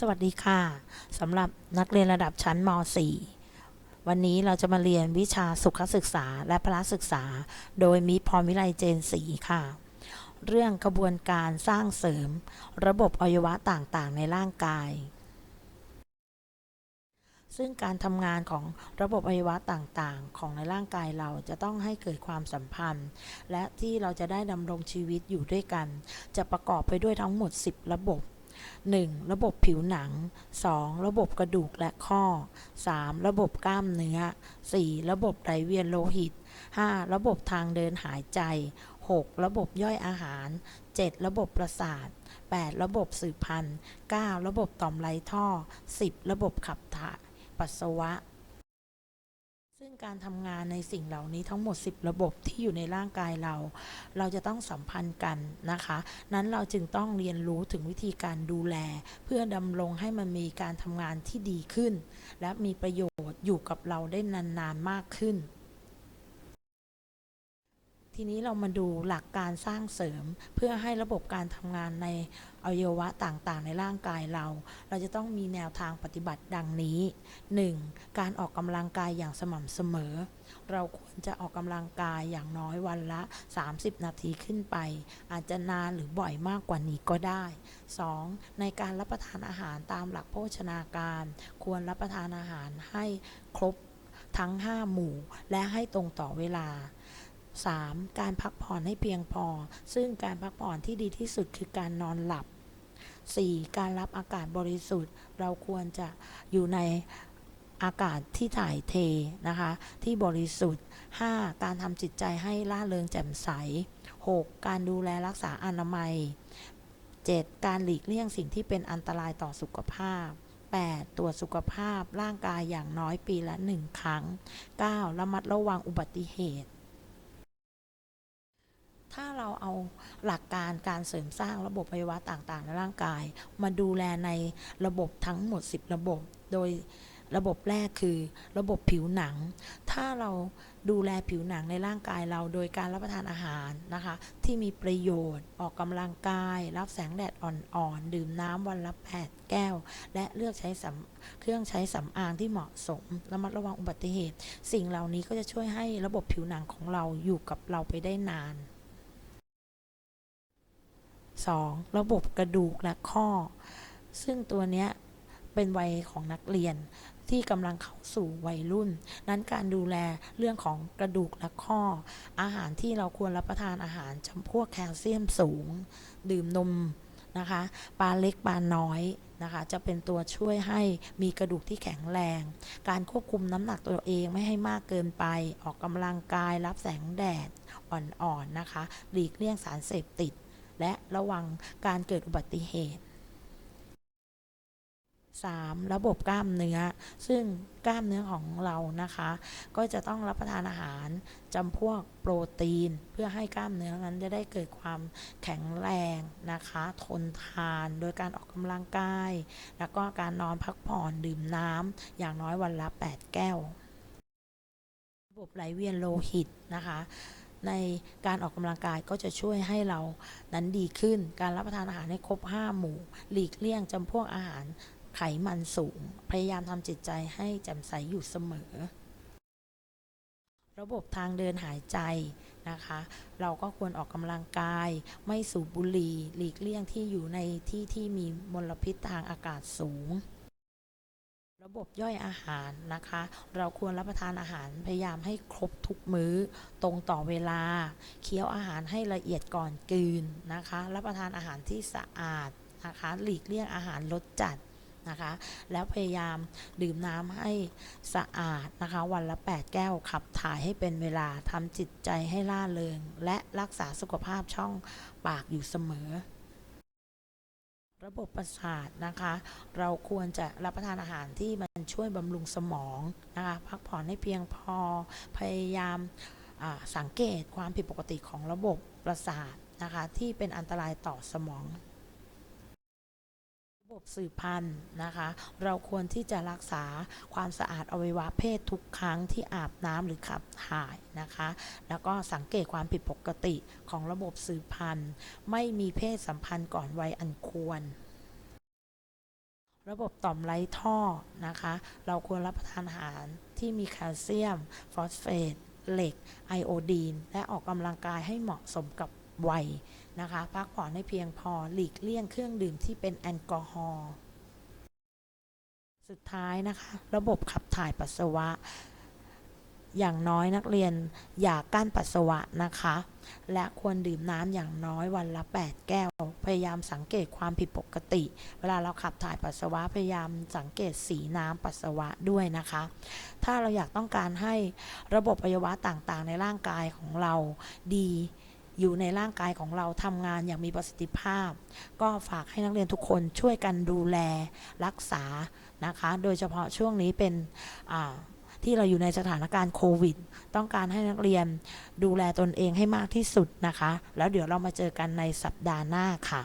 สวัสดีค่ะสำหรับนักเรียนระดับชั้นม .4 วันนี้เราจะมาเรียนวิชาสุขศึกษาและพละศึกษา โดยมิตรพรวิไลเจนศรีค่ะ เรื่องกระบวนการสร้างเสริม ระบบอวัยวะต่างๆ ในร่างกาย ซึ่งการทำงานของระบบอวัยวะต่างๆ ของในร่างกายเราจะต้องให้เกิดความสัมพันธ์ และที่เราจะได้ดำรงชีวิตอยู่ด้วยกัน จะประกอบไปด้วยทั้งหมด 10 ระบบ 1. ระบบผิวหนัง 2. ระบบกระดูกและข้อ 3. ระบบกล้ามเนื้อ 4. ระบบไหลเวียนโลหิต 5. ระบบทางเดินหายใจ 6. ระบบย่อยอาหาร 7. ระบบประสาท 8. ระบบสืบพันธุ์ 9. ระบบต่อมไรท่อ 10. ระบบขับถ่ายปัสสาวะ ซึ่งการทำงานในสิ่งเหล่านี้ทั้งหมด 10 ระบบที่อยู่ในร่างกายเรา เราจะต้องสัมพันธ์กันนะคะ นั้นเราจึงต้องเรียนรู้ถึงวิธีการดูแล เพื่อดำรงให้มันมีการทำงานที่ดีขึ้น และมีประโยชน์อยู่กับเราได้นานๆมากขึ้น ทีนี้เรามาดูหลักการสร้างเสริม เพื่อให้ระบบการทำงานในอวัยวะต่างๆ ในร่างกายเรา เราจะต้องมีแนวทางปฏิบัติดังนี้ 1. การออกกำลังกายอย่างสม่ำเสมอ เราควรจะออกกำลังกายอย่างน้อยวันละ 30 นาทีขึ้นไป อาจจะนานหรือบ่อยมากกว่านี้ก็ได้ 2. ในการรับประทานอาหารตามหลักโภชนาการ ควรรับประทานอาหารให้ครบทั้ง 5 หมู่ และให้ตรงต่อเวลา 3. การพักผ่อนให้เพียงพอ ซึ่งการพักผ่อนที่ดีที่สุดคือการนอนหลับ 4. การรับอากาศบริสุทธิ์ เราควรจะอยู่ในอากาศที่ถ่ายเทนะคะ ที่บริสุทธิ์ 5. การทำจิตใจให้ล่าเริงแจ่มใส 6. การดูแลรักษาอนามัย 7. การหลีกเลี่ยงสิ่งที่เป็นอันตรายต่อสุขภาพ 8. ตรวจสุขภาพร่างกายอย่างน้อยปีละ 1 ครั้ง 9. ระมัดระวังอุบัติเหตุ ถ้าเราเอาหลักการการเสริมสร้างระบบอวัยวะต่างๆ ในร่างกาย มาดูแลในระบบทั้งหมด 10 ระบบ โดยระบบแรกคือระบบผิวหนัง ถ้าเราดูแลผิวหนังในร่างกายเราโดยการรับประทานอาหารนะคะ ที่มีประโยชน์ ออกกำลังกาย รับแสงแดดอ่อนๆ ดื่มน้ำวันละ8แก้ว และเลือกใช้เครื่องใช้สำอางที่เหมาะสม ระมัดระวังอุบัติเหตุ สิ่งเหล่านี้ก็จะช่วยให้ระบบผิวหนังของเราอยู่กับเราไปได้นาน 2. ระบบกระดูกและข้อ ซึ่งตัวเนี้ยเป็นวัยของนักเรียนที่กำลังเข้าสู่วัยรุ่น นั้นการดูแลเรื่องของกระดูกและข้อ อาหารที่เราควรรับประทานอาหารจำพวกแคลเซียมสูง ดื่มนมนะคะปลาเล็กปลาน้อยนะคะจะเป็นตัวช่วยให้มีกระดูกที่แข็งแรง การควบคุมน้ำหนักตัวเองไม่ให้มากเกินไป ออกกำลังกายรับแสงแดดอ่อนๆนะคะ หลีกเลี่ยงสารเสพติด และระวังการเกิดอุบัติเหตุ 3. ระบบกล้ามเนื้อ ซึ่งกล้ามเนื้อของเรานะคะ ก็จะต้องรับประทานอาหารจำพวกโปรตีน เพื่อให้กล้ามเนื้อนั้นจะได้เกิดความแข็งแรงนะคะ ทนทานโดยการออกกำลังกาย แล้วก็การนอนพักผ่อนดื่มน้ำอย่างน้อยวันละ 8 แก้ว ระบบไหลเวียนโลหิตนะคะ ในการออกกำลังกายก็จะช่วยให้เรานั้นดีขึ้น การรับประทานอาหารให้ครบ 5 หมู่ หลีกเลี่ยงจำพวกอาหารไขมันสูง พยายามทำจิตใจให้แจ่มใสอยู่เสมอ ระบบทางเดินหายใจนะคะ เราก็ควรออกกำลังกาย ไม่สูบบุหรี่ หลีกเลี่ยงที่อยู่ในที่ที่มีมลพิษทางอากาศสูง ระบบย่อยอาหารนะคะ เราควรรับประทานอาหารพยายามให้ครบทุกมื้อ ตรงต่อเวลา เคี้ยวอาหารให้ละเอียดก่อนกลืนนะคะ รับประทานอาหารที่สะอาดนะคะ หลีกเลี่ยงอาหารรสจัดนะคะ แล้วพยายามดื่มน้ำให้สะอาดนะคะ วันละ 8 แก้วขับถ่ายให้เป็นเวลาทำจิตใจให้ล่าเริง และรักษาสุขภาพช่องปากอยู่เสมอ ระบบประสาทนะคะ เราควรจะรับประทานอาหารที่มันช่วยบำรุงสมองนะคะ พักผ่อนให้เพียงพอ พยายามสังเกตความผิดปกติของระบบประสาทนะคะ ที่เป็นอันตรายต่อสมอง ระบบสืบพันธุ์นะคะ เราควรที่จะรักษาความสะอาดอวัยวะเพศทุกครั้งที่อาบน้ำหรือขับถ่ายนะคะ แล้วก็สังเกตความผิดปกติของระบบสืบพันธุ์ ไม่มีเพศสัมพันธ์ก่อนวัยอันควรระบบต่อมไร้ท่อนะคะ เราควรรับประทานอาหารที่มีแคลเซียม ฟอสเฟต เหล็ก ไอโอดีน และออกกำลังกายให้เหมาะสมกับ วัยนะคะ พักผ่อนให้เพียงพอหลีกเลี่ยงเครื่องดื่มที่เป็นแอลกอฮอล์สุดท้ายนะคะ ระบบขับถ่ายปัสสาวะ อย่างน้อยนักเรียนอย่ากั้นปัสสาวะนะคะ และควรดื่มน้ำอย่างน้อยวันละ 8 แก้ว พยายามสังเกตความผิดปกติ เวลาเราขับถ่ายปัสสาวะพยายามสังเกตสีน้ำปัสสาวะด้วยนะคะ ถ้าเราอยากต้องการให้ระบบอวัยวะต่างๆ ในร่างกายของเราดี อยู่ในร่างกายของเราทำงานอย่างมีประสิทธิภาพ ก็ฝากให้นักเรียนทุกคนช่วยกันดูแลรักษานะคะ โดยเฉพาะช่วงนี้เป็นที่เราอยู่ในสถานการณ์โควิด ต้องการให้นักเรียนดูแลตนเองให้มากที่สุดนะคะ แล้วเดี๋ยวเรามาเจอกันในสัปดาห์หน้าค่ะ